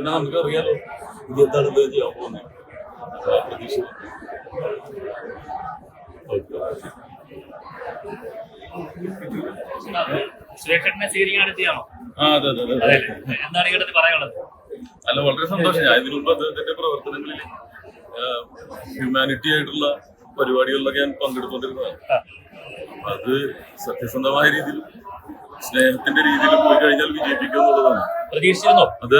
नाम कर गया ये दर्द दिया Thank you. സുരേഷേട്ടനെ സ്വീകരിക്കാൻ എത്തിയാണോ എന്താണ് ഈ ഘട്ടത്തിൽ പറയാനുള്ളത്? അല്ല വളരെ സന്തോഷം. ഞാൻ ഇതിനു മുമ്പ് അദ്ദേഹത്തിന്റെ പ്രവർത്തനങ്ങളിൽ ഹ്യൂമാനിറ്റി ആയിട്ടുള്ള പരിപാടികളിലൊക്കെ ഞാൻ പങ്കെടുത്തുകൊണ്ടിരുന്നതാണ് അത് സത്യസന്ധമായ രീതിയിൽ സ്നേഹത്തിന്റെ രീതിയിൽ പോയി കഴിഞ്ഞാൽ വിജയിപ്പിക്കുക എന്നുള്ളതാണ്. പ്രതീക്ഷിച്ചിരുന്നോ? അത്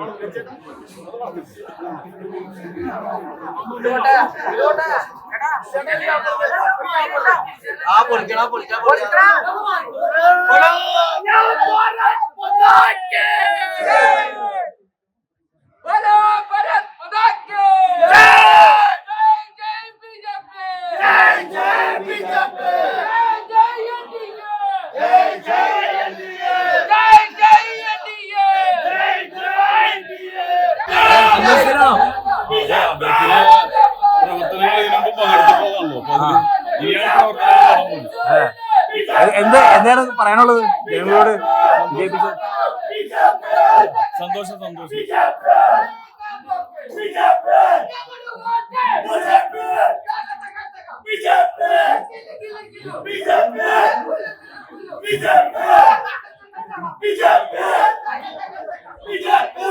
Jai Jai Jai Jai എന്ത് എന്താണ് പറയാനുള്ളത്? ജനങ്ങളോട് വിജയിപ്പിച്ചത് സന്തോഷം സന്തോഷം. ബിജെപി ബിജെപി ബിജെപി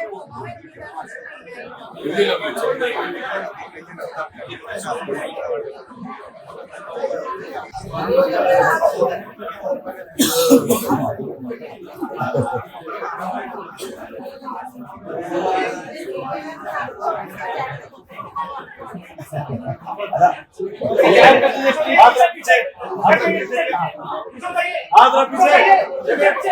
पीछे।